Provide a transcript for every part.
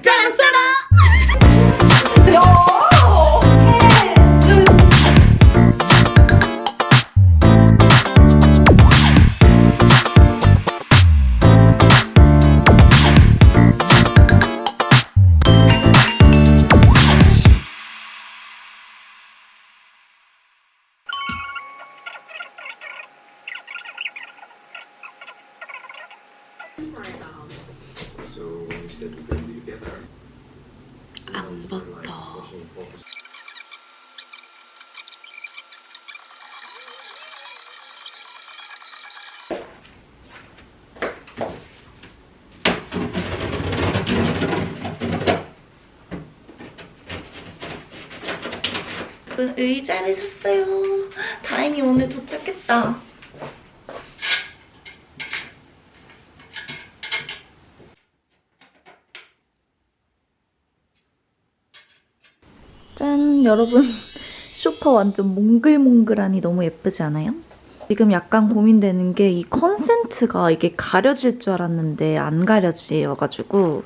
짜란 짜 도착했다. 짠 여러분 쇼파 완전 몽글몽글하니 너무 예쁘지 않아요? 지금 약간 고민되는 게 이 컨센트가 이게 가려질 줄 알았는데 안 가려져가지고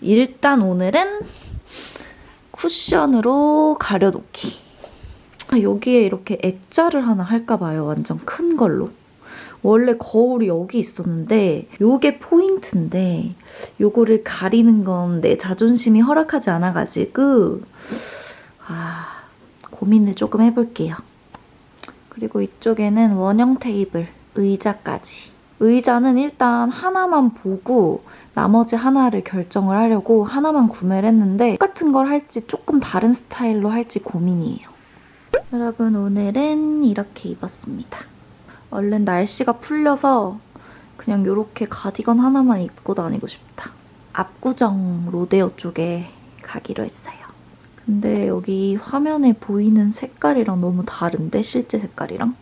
일단 오늘은 쿠션으로 가려놓기 아, 여기에 이렇게 액자를 하나 할까 봐요 완전 큰 걸로 원래 거울이 여기 있었는데 요게 포인트인데 요거를 가리는 건 내 자존심이 허락하지 않아가지고 아, 고민을 조금 해볼게요. 그리고 이쪽에는 원형 테이블, 의자까지. 의자는 일단 하나만 보고 나머지 하나를 결정을 하려고 하나만 구매를 했는데 똑같은 걸 할지 조금 다른 스타일로 할지 고민이에요. 여러분 오늘은 이렇게 입었습니다. 얼른 날씨가 풀려서 그냥 이렇게 가디건 하나만 입고 다니고 싶다. 압구정 로데오 쪽에 가기로 했어요. 근데 여기 화면에 보이는 색깔이랑 너무 다른데 실제 색깔이랑?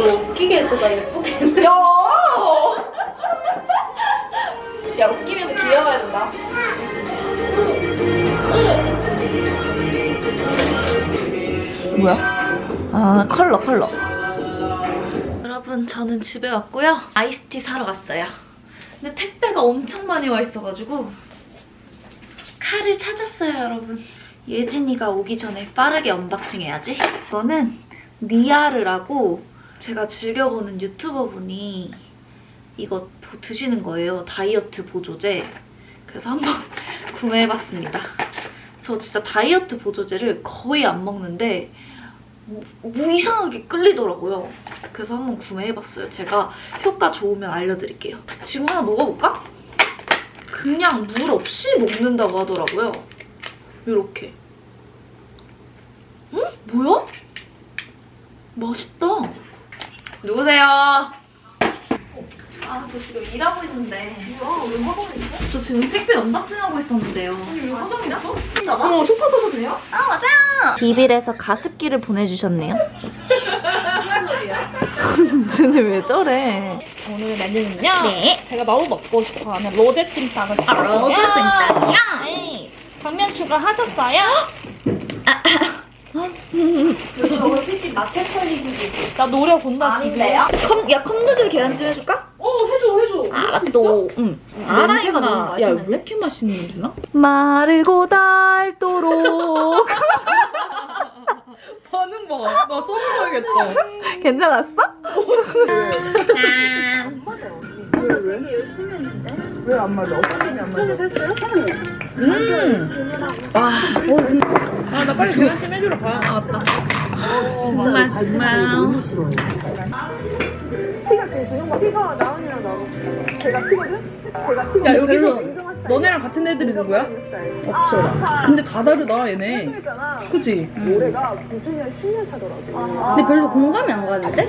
너 웃기게 했어, 나 예쁘게 했네. 야! 야, 웃기면서 귀여워야 된다. 뭐야? 아 컬러 컬러 여러분 저는 집에 왔고요 아이스티 사러 갔어요 근데 택배가 엄청 많이 와 있어가지고 칼을 찾았어요 여러분 예진이가 오기 전에 빠르게 언박싱 해야지 이거는 리아르라고 제가 즐겨보는 유튜버분이 이거 보- 드시는 거예요 다이어트 보조제 그래서 한번 구매해봤습니다 저 진짜 다이어트 보조제를 거의 안 먹는데 뭐, 뭐 이상하게 끌리더라고요. 그래서 한번 구매해봤어요. 제가 효과 좋으면 알려드릴게요. 지금 하나 먹어볼까? 그냥 물 없이 먹는다고 하더라고요. 이렇게. 응? 뭐야? 맛있다. 누구세요? 아, 저 지금 일하고 있는데. 뭐야, 왜 화장을 했어? 저 지금 택배 언박싱 하고 있었는데요. 왜 화장을 했어? 나봐? 어머, 쇼파 돼요? 아, 맞아요. 비빌에서 가습기를 보내주셨네요. 쟤네 왜 저래? 오늘 메뉴는요. 네. 제가 너무 먹고 싶어하는 로제 찜닭을 아, 로제 찜닭이요? 네. 당면 추가하셨어요? 저걸 솔직히 마켓 털리기 나 노려 본다 지금. 컴, 야 컵누들 계란찜 해줄까? 어 해줘 해줘. 알아 또. 응. 알아 냄새가 너무 임마. 야왜 맛있는데? 이렇게 맛있는 냄새나? 마르고 닳도록. 반응 봐. 나 써먹어야겠다. 괜찮았어? 짠. 아 나 빨리 계란찜 해주러 가야 아 맞다. 정말 정말. 야 여기서 너네랑 같은 애들이 누구야? 없어. 근데 다 다르다 얘네. 그치? 올해가 9주년 10년 차더라고. 근데 별로 공감이 안 가는데?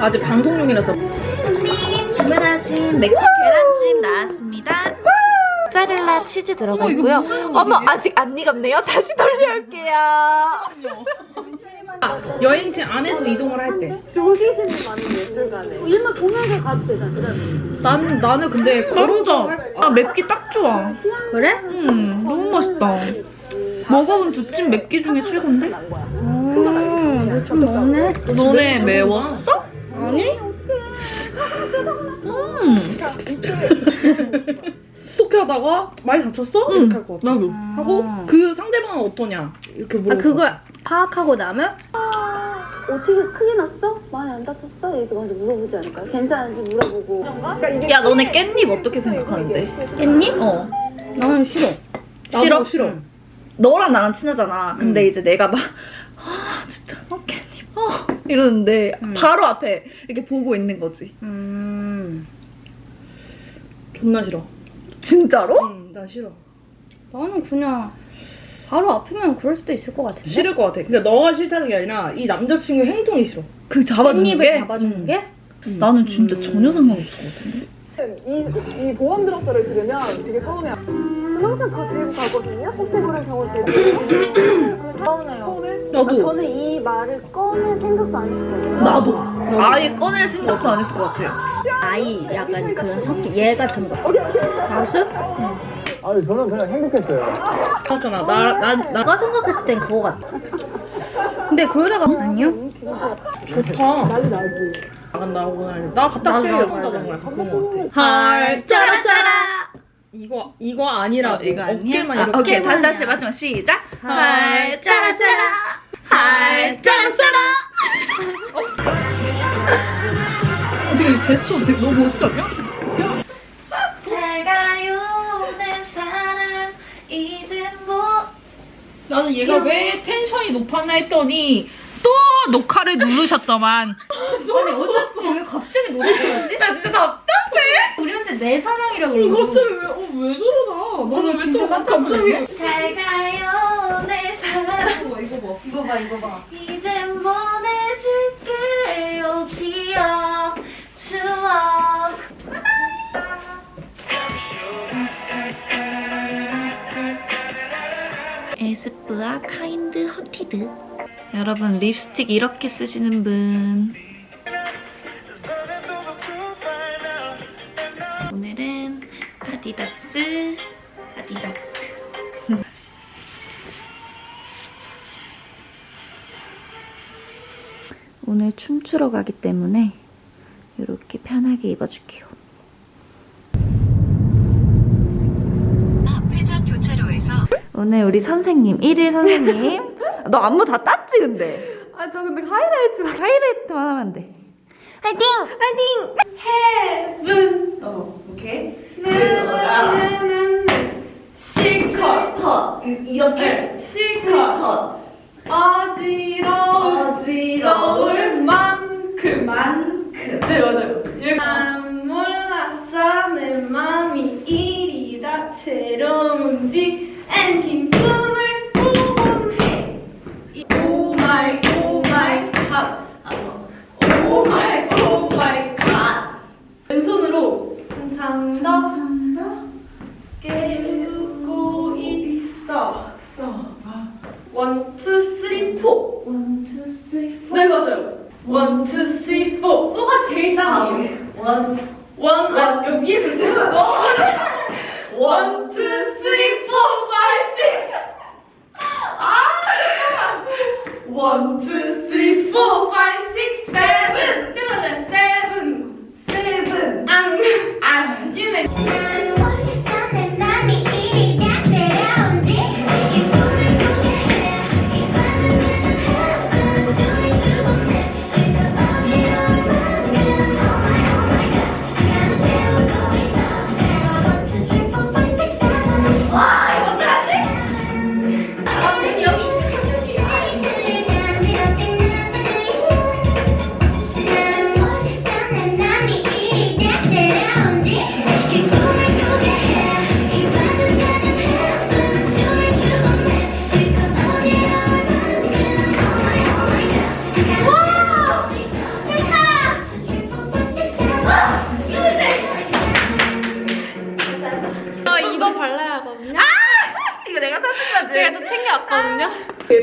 아직 방송용이라서. 주문하신 매콤 계란찜 나왔습니다. 모짜렐라 치즈 들어가 어머, 있고요. 아직 안 익었네요. 다시 돌려올게요. 여행지 안에서 이동을 할 때. 즐기시는 많은 예술가네. 일만 보면서 가도 되잖아. 난 나는 근데 걸어서 할- 아 맵기 딱 좋아. 그래? 음 너무 맛있다. 먹어본 두찜 맵기 중에 최고인데? 음, 좀 먹네. 너네 매웠어? 아니? 음. 어떻게 하다가 많이 다쳤어? 응. 이렇게 할 것 같아. 나도. 하고 음. 그 상대방은 어떠냐 이렇게 아, 물어볼 그걸 파악하고 나면? 어떻게 크게 났어? 많이 안 다쳤어? 이렇게 먼저 물어보지 않을까요? 괜찮은지 물어보고. 그러니까 이게 야 너네 깻잎 어떻게 생각하는데? 깻잎? 어. 나는 싫어. 싫어? 싫어. 너랑 나랑 친하잖아. 근데 음. 이제 내가 막, 아, 진짜, 어, 깻잎, 어, 이러는데, 음. 바로 앞에 이렇게 보고 있는 거지. 음. 존나 싫어. 진짜로? 응, 나 싫어. 나는 그냥 바로 앞이면 그럴 수도 있을 것 같은데? 싫을 것 같아. 그러니까 너가 싫다는 게 아니라 이 남자친구 행동이 싫어. 그 잡아주는 깻잎을 게? 잡아주는 음. 게? 나는 진짜 음. 전혀 상관없었거든. 이, 이 보험 드럭서를 들으면 되게 서운해요. 저 항상 그거 들고 가거든요. 혹시 그런 경우 있어요? 서운해요. 서운해? 나도. 저는 이 말을 꺼낼 생각도 안 했어요. 나도. 아예 꺼낼 생각도 안 했을 것 같아요. 아이 약간 그런 성격, 얘 같은 거. 강수? 아니 저는 그냥 행복했어요. 맞잖아. 나, 나, 나 내가 생각했을 땐 그거 같아. 근데 그러다가 아니요? 좋다. 난리 나지. 나간다 하고 나니 나 갔다 나도 빼 나도 예쁜다던 거야. 밥 그런 먹고 거 오는 같아. 할 짜라짜라! 이거 이거 아니라 어, 이거 아니야? 어깨만 아, 이렇게. 오케이, 다시 다시 마지막 시작. 할 짜라짜라. 할 짜라짜라! 되게 제스처 되게 너무 멋있지 않냐? 제가요, 내 사랑, 이제 뭐. 나는 얘가 왜 텐션이 높았나 했더니 또 녹화를 누르셨더만. 아니 어쩌지 왜 갑자기 노래 부르지? 나 진짜 답답해. 우리한테 내 사랑이라 그러고 갑자기 왜, 어, 왜 저러나? 나는 왜또 갑자기. 잘 가요. 이거 봐, 이거 봐. 이거 봐 이거 봐 이젠 보내줄게요, 기억, 추억. 에스쁘아 카인드 허티드. 여러분 립스틱 이렇게 쓰시는 분. 오늘은 아디다스, 아디다스. 오늘 춤추러 가기 때문에 이렇게 편하게 입어줄게요. 오늘 우리 선생님, 1일 선생님. 너 안무 다 땄지, 근데? 아, 저 근데 하이라이트만. 하이라이트만 하면 돼. 화이팅! 화이팅! 헤븐! 어, 오케이. 실컷. 컷. 이렇게.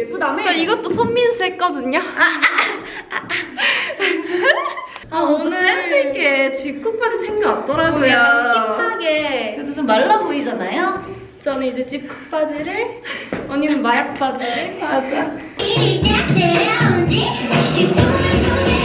예쁘다며? 저 이것도 손민수 했거든요. 아, 오늘 센스 있게 집콕까지 챙겨왔더라고요. 약간 힙하게. 그래서 좀 말라 보이잖아요? 저는 이제 집콕 바지를, 언니는 마약 바지를. 맞아. 이리 다채로운지 이 꿈을 꾸게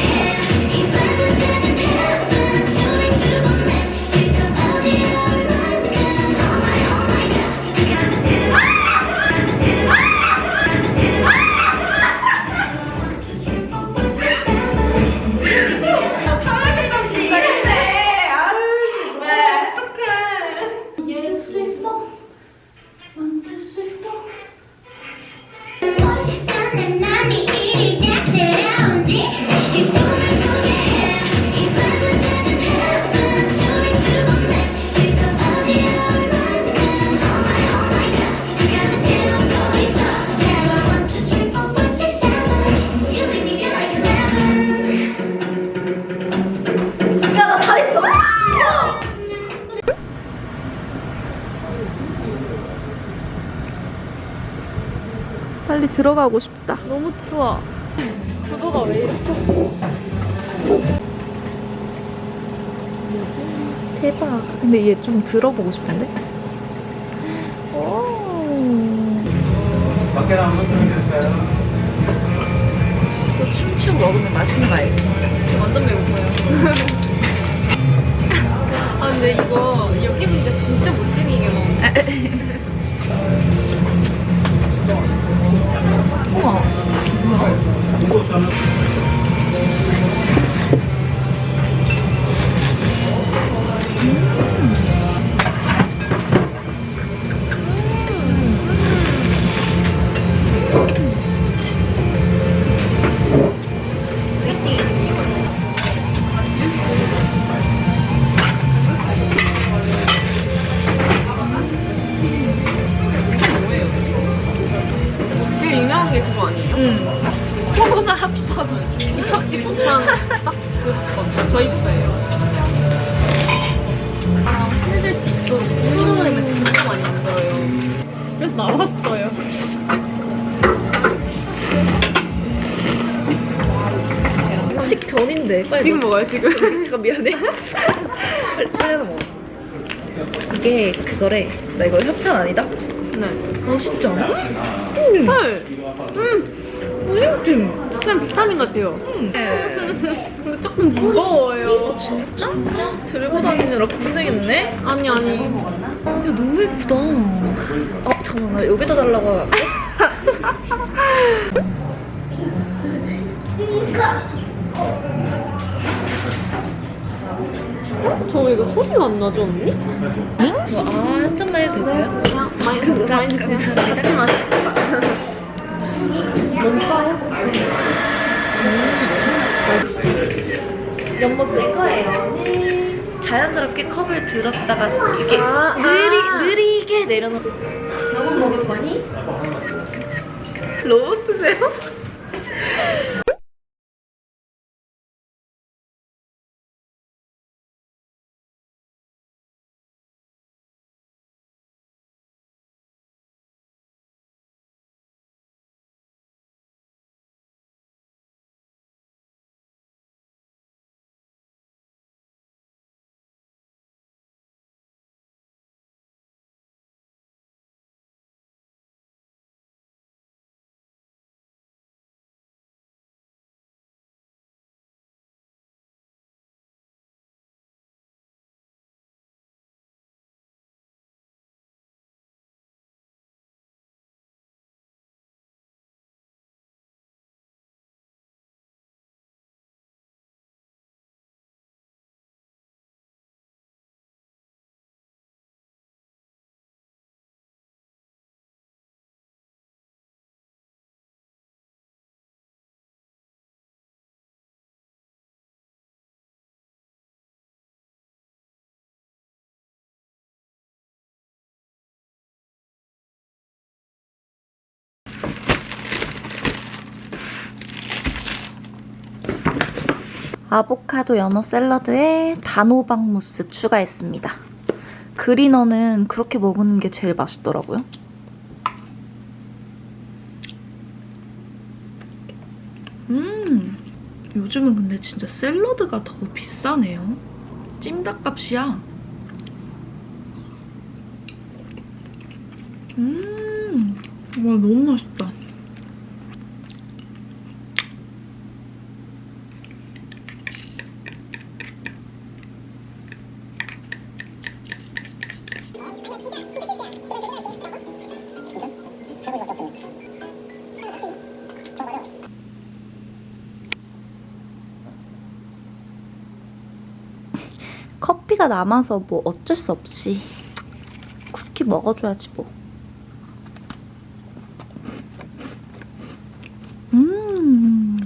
들어가고 싶다. 너무 추워. 그거가 왜 이렇게 대박. 근데 얘 좀 들어보고 싶은데? 오. 밖에 나오면 되겠어요. 또 춤추고 먹으면 맛있는 거 알지? 지금 완전 배고파요. 아 근데 이거 여기 보니까 진짜 못생기게 먹네. 우 제일 먹어요, 지금. 잠깐 미안해. 빨리 빨리 하나 먹어. 이게 그거래. 나 이거 협찬 아니다? 네. 맛있지 않아? 헐! 음! 맛있지? 그냥 비타민 같아요. 응. 근데 조금 무거워요. 진짜? 들고 다니느라 고생했네? 아니, 아니. 야 너무 예쁘다. 어 잠깐만 나 여기다 달라고 하면 안 돼? 저 이거 소리가 안 나죠, 언니? 응? 저 아한 잔만 해도 될까요? 많이 감사-. 감사합니다. 너무 싸요? 연모 쓸 거예요. 자연스럽게 컵을 들었다가 이렇게 아, 느리, 아. 느리게 내려놓고 너무 먹을 거니? 로봇이세요? 아보카도 연어 샐러드에 단호박 무스 추가했습니다. 그리너는 그렇게 먹는 게 제일 맛있더라고요. 음, 요즘은 근데 진짜 샐러드가 더 비싸네요. 찜닭값이야. 음, 와 너무 맛있다. 커피가 남아서 뭐 어쩔 수 없이 쿠키 먹어줘야지 뭐. 음,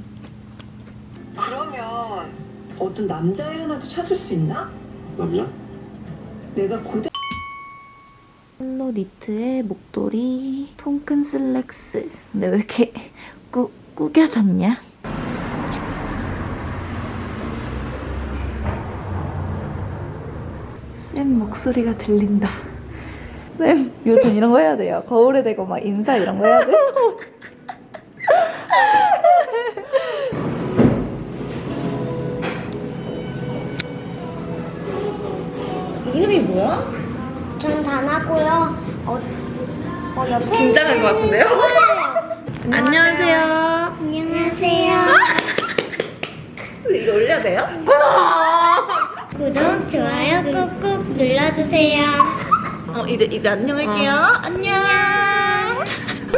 그러면 어떤 남자애 하나도 찾을 수 있나? 남자? 내가 고등 컬러 니트에 목도리, 통큰 슬랙스. 근데 왜 이렇게 꾸, 꾸겨졌냐? 쌤 목소리가 들린다. 쌤 요즘 이런 거 해야 돼요. 거울에 대고 막 인사 이런 거 해야 돼? 이름이 뭐야? 저는 단하고요. 어, 어 옆에 긴장한 것 같은데요? 안녕하세요. 안녕하세요. 이거 올려야 돼요? 구독, 좋아요 꾹꾹 눌러주세요. 어 이제 이제 안녕할게요. 안녕.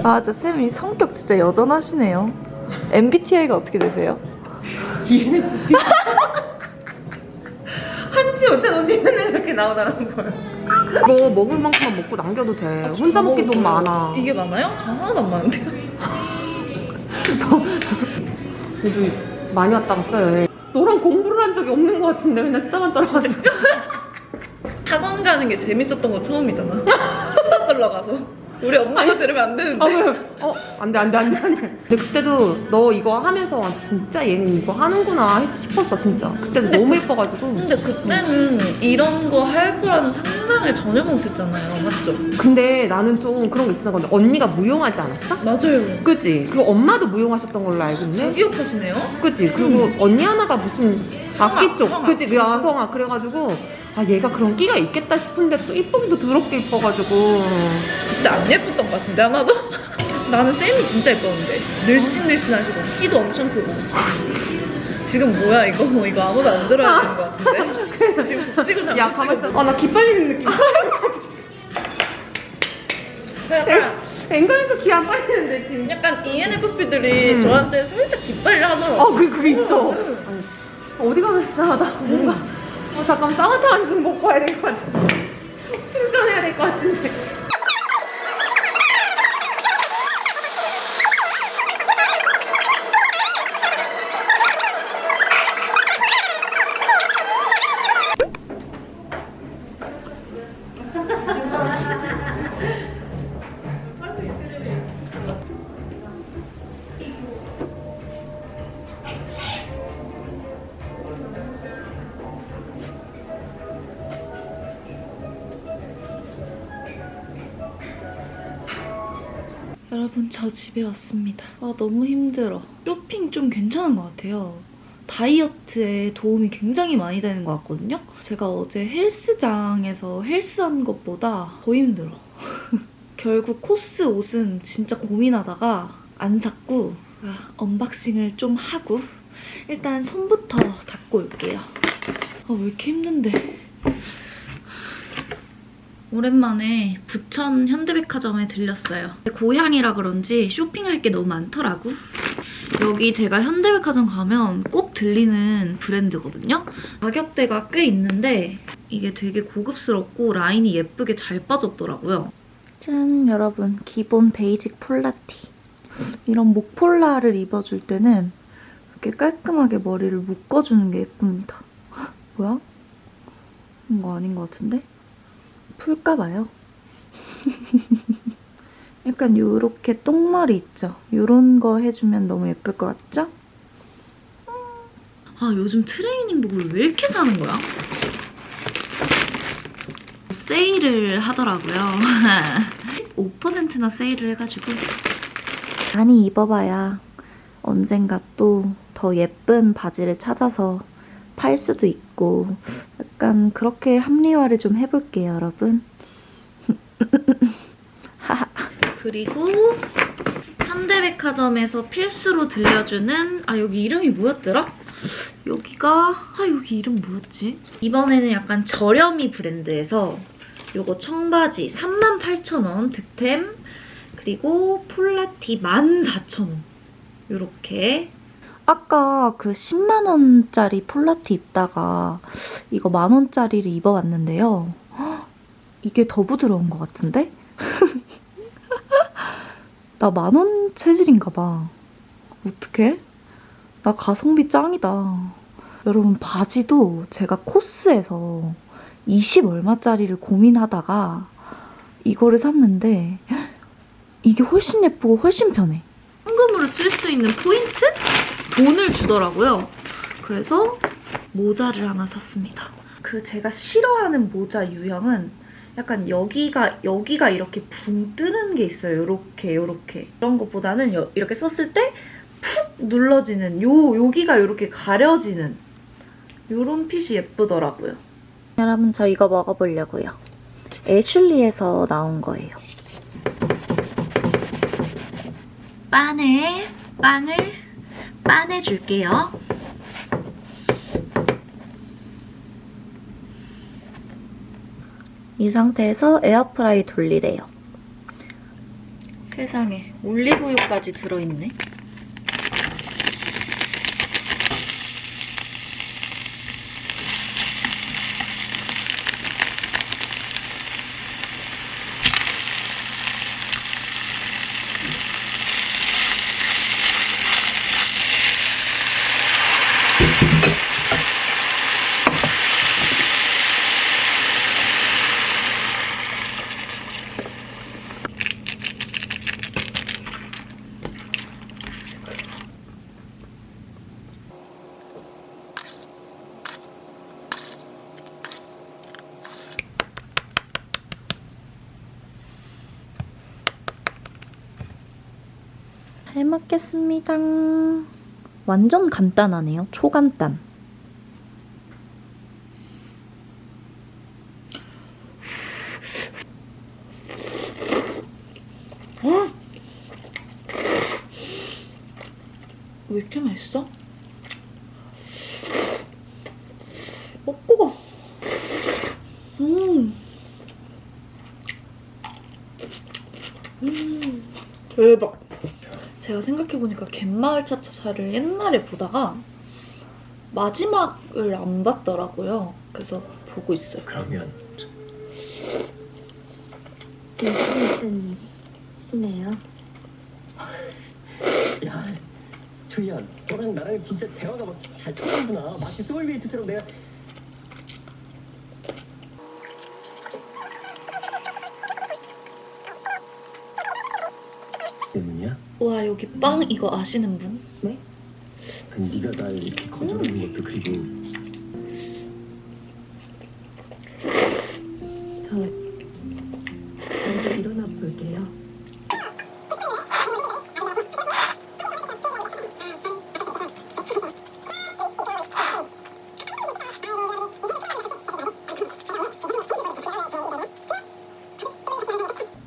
아, 진짜 쌤이 성격 진짜 여전하시네요. MBTI가 어떻게 되세요? 한지 어쩌고 맨날 이렇게 나오더라는 거예요. 이거 먹을 만큼만 먹고 남겨도 돼. 혼자 먹기 너무 많아. 이게 많아요? 저 하나도 안 많은데요? 그래도 많이 왔다고 써요. 적이 없는 것 같은데 맨날 수다만 떨어가지고. 학원 가는 게 재밌었던 거 처음이잖아. 수다 떨러 가서. 우리 엄마가 들으면 안 되는데. 아, 왜? 어, 안 돼, 안 돼, 안 돼, 안 돼. 근데 그때도 너 이거 하면서 아, 진짜 얘는 이거 하는구나 했- 싶었어, 진짜. 그때도 너무 예뻐가지고. 근데 그때는 이런 거 할 거라는 상상을 전혀 못 했잖아요. 맞죠? 근데 나는 좀 그런 거 있었나 건데 언니가 무용하지 않았어? 맞아요. 그지? 그리고 엄마도 무용하셨던 걸로 알고 다 있네? 기억하시네요? 그지? 그리고 언니 하나가 무슨 악기 쪽, 성악. 그지? 그 여성아. 그래가지고 아 얘가 그런 끼가 있겠다 싶은데 또 이쁘기도 더럽게 이뻐가지고 그때 안 예뻤던 것 같은데 하나도? 나는 쌤이 진짜 예뻤는데 늘씬늘씬하시고 키도 엄청 크고 지금 뭐야 이거 이거 아무도 안 들어야 되는 것 같은데 지금 북치고 장구 야 가만 치고 있어. 아나 기빨리는 느낌. 약간, 앵간에서 기 안 빨리는데 지금. 약간 ENFP들이 음. 저한테 살짝 기빨려 하더라고 어, 그, 그게 있어. 아니, 어디 가면 이상하다. 뭔가. 어, 잠깐 쌍화탕 한줌 먹고 와야 될 것 같은데. 충전해야 될 것 같은데. 여러분 저 집에 왔습니다. 아 너무 힘들어. 쇼핑 좀 괜찮은 것 같아요. 다이어트에 도움이 굉장히 많이 되는 것 같거든요. 제가 어제 헬스장에서 헬스한 것보다 더 힘들어. 결국 코스 옷은 진짜 고민하다가 안 샀고 아, 언박싱을 좀 하고 일단 손부터 닦고 올게요. 아 왜 이렇게 힘든데? 오랜만에 부천 현대백화점에 들렸어요. 고향이라 그런지 쇼핑할 게 너무 많더라고. 여기 제가 현대백화점 가면 꼭 들리는 브랜드거든요. 가격대가 꽤 있는데 이게 되게 고급스럽고 라인이 예쁘게 잘 빠졌더라고요. 짠 여러분 기본 베이직 폴라티. 이런 목폴라를 입어줄 때는 이렇게 깔끔하게 머리를 묶어주는 게 예쁩니다. 헉, 뭐야? 이거 아닌 것 같은데? 풀까 봐요. 약간 요렇게 똥머리 있죠? 요런 거 해주면 너무 예쁠 것 같죠? 음. 아 요즘 트레이닝복을 왜 이렇게 사는 거야? 세일을 하더라고요. 5%나 세일을 해가지고 많이 입어봐야 언젠가 또 더 예쁜 바지를 찾아서 팔 수도 있고 약간 그렇게 합리화를 좀 해볼게요, 여러분. 그리고 현대백화점에서 필수로 들려주는 아 여기 이름이 뭐였더라? 여기가 아 여기 이름 뭐였지? 이번에는 약간 저렴이 브랜드에서 요거 청바지 38,000원 득템 그리고 폴라티 14,000원 요렇게 아까 그 10만 원짜리 폴라티 입다가 이거 만 원짜리를 입어봤는데요. 헉, 이게 더 부드러운 것 같은데? 나 만 원 체질인가 봐. 어떡해? 나 가성비 짱이다. 여러분 바지도 제가 코스에서 20 얼마짜리를 고민하다가 이거를 샀는데 이게 훨씬 예쁘고 훨씬 편해. 현금으로 쓸 수 있는 포인트? 돈을 주더라고요. 그래서 모자를 하나 샀습니다. 그 제가 싫어하는 모자 유형은 약간 여기가 여기가 이렇게 붕 뜨는 게 있어요. 요렇게 요렇게 그런 것보다는 여- 이렇게 썼을 때 푹 눌러지는 요 여기가 이렇게 가려지는 요런 핏이 예쁘더라고요. 여러분 저 이거 먹어보려고요. 애슐리에서 나온 거예요. 빵에 빵을 빠내 줄게요. 이 상태에서 에어프라이 돌리래요. 세상에 올리브유까지 들어있네. 먹겠습니다. 완전 간단하네요. 초간단. 왜 이렇게 맛있어? 먹고 음. 음. 대박. 제가 생각해보니까 갯마을 차차차를 옛날에 보다가 마지막을 안 봤더라고요. 그래서 보고 있어요. 그러면 무슨 시네요? 야, 조이야, 너랑 나랑 진짜 대화가 막 잘 통하구나. 마치 소울메이트처럼 내가 때문이야? 와 여기 빵 이거 아시는 분? 아니, 네가 날 이렇게 거절하는 것도 그리고 저 먼저 일어나 볼게요.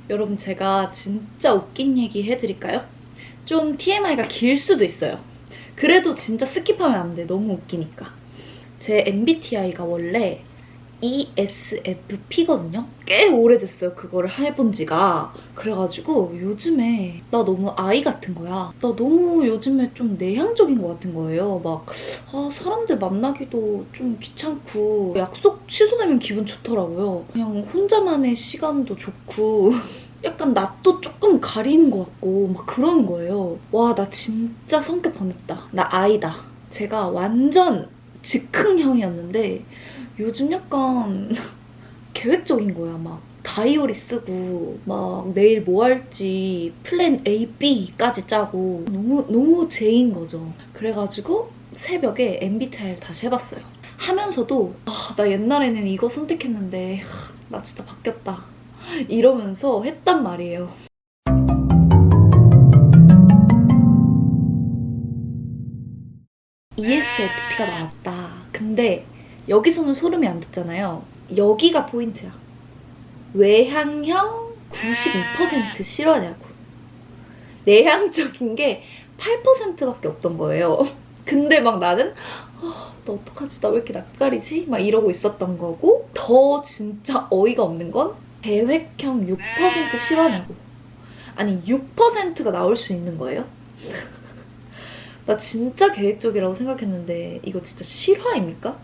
여러분 제가 진짜 웃긴 얘기 해드릴까요? 좀 TMI가 길 수도 있어요. 그래도 진짜 스킵하면 안 돼. 너무 웃기니까. 제 MBTI가 원래 ESFP거든요? 꽤 오래됐어요. 그거를 해본 지가. 그래가지고 요즘에 나 너무 아이 같은 거야. 나 너무 요즘에 좀 내향적인 것 같은 거예요. 막, 아, 사람들 만나기도 좀 귀찮고, 약속 취소되면 기분 좋더라고요. 그냥 혼자만의 시간도 좋고, 약간 낯도 조금 가리는 것 같고, 막 그러는 거예요. 와, 나 진짜 성격 변했다. 나 아이다. 제가 완전 즉흥형이었는데, 요즘 약간 계획적인 거야. 막 다이어리 쓰고 막 내일 뭐 할지 플랜 A, B까지 짜고 너무 너무 제인 거죠. 그래가지고 새벽에 MBTI를 다시 해봤어요. 하면서도 아, 나 옛날에는 이거 선택했는데 하, 나 진짜 바뀌었다. 이러면서 했단 말이에요. ESFP가 나왔다. 근데 여기서는 소름이 안 돋잖아요. 여기가 포인트야. 외향형 92% 싫어하냐고. 내향적인 게 8%밖에 없던 거예요. 근데 막 나는 아, 나 어떡하지? 나 왜 이렇게 낯가리지? 막 이러고 있었던 거고 더 진짜 어이가 없는 건 계획형 6% 싫어하냐고. 아니 6%가 나올 수 있는 거예요? 나 진짜 계획적이라고 생각했는데 이거 진짜 실화입니까?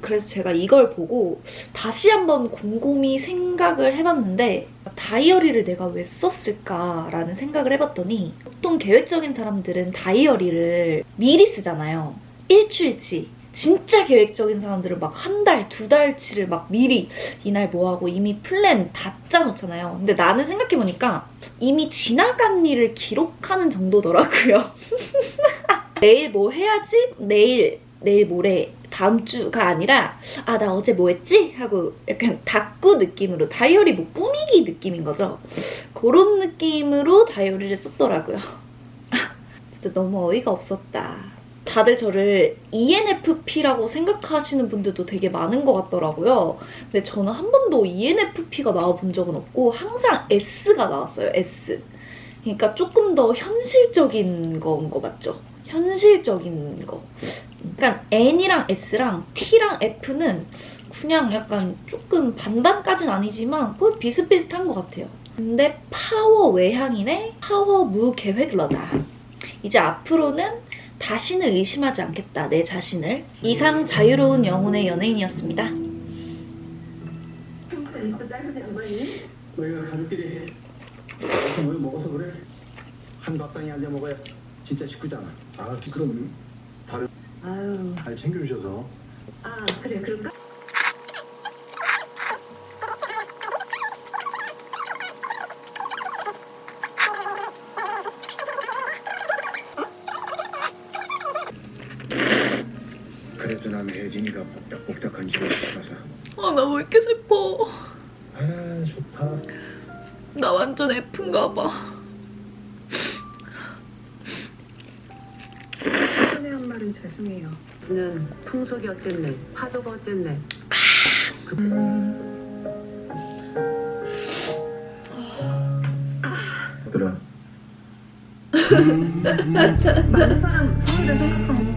그래서 제가 이걸 보고 다시 한번 곰곰이 생각을 해봤는데 다이어리를 내가 왜 썼을까라는 생각을 해봤더니 보통 계획적인 사람들은 다이어리를 미리 쓰잖아요. 일주일치. 진짜 계획적인 사람들은 막 한 달, 두 달치를 막 미리 이날 뭐 하고 이미 플랜 다 짜놓잖아요. 근데 나는 생각해보니까 이미 지나간 일을 기록하는 정도더라고요. 내일 뭐 해야지? 내일, 내일 모레, 다음 주가 아니라 아, 나 어제 뭐 했지? 하고 약간 닥구 느낌으로 다이어리 뭐 꾸미기 느낌인 거죠. 그런 느낌으로 다이어리를 썼더라고요. 진짜 너무 어이가 없었다. 다들 저를 ENFP라고 생각하시는 분들도 되게 많은 것 같더라고요. 근데 저는 한 번도 ENFP가 나와 본 적은 없고 항상 S가 나왔어요. S. 그러니까 조금 더 현실적인 거인 거 맞죠? 현실적인 거. 그러니까 N이랑 S랑 T랑 F는 그냥 약간 조금 반반까진 아니지만 거의 비슷비슷한 것 같아요. 근데 파워 외향이네, 파워 무계획러다. 이제 앞으로는 다시는 의심하지 않겠다, 내 자신을. 이상 자유로운 영혼의 연예인이었습니다. 또 짧은데 그만이? 너희가 가족끼리 뭘 먹어서 그래? 한 밥상에 앉아 먹어야 진짜 식구잖아. 아 그럼 다른 아유, 잘 챙겨주셔서 아 그래 그럴까? 그래도 난 혜진이가 복닥복닥한 집을 살아서 아, 나 왜 이렇게 슬퍼. 아 좋다. 나 완전 F인가 봐. 손에 한 말은 죄송해요. 는 풍속이 어쨌네, 파도가 어쨌네. 얘들아 많은 사람 성의를 생각하고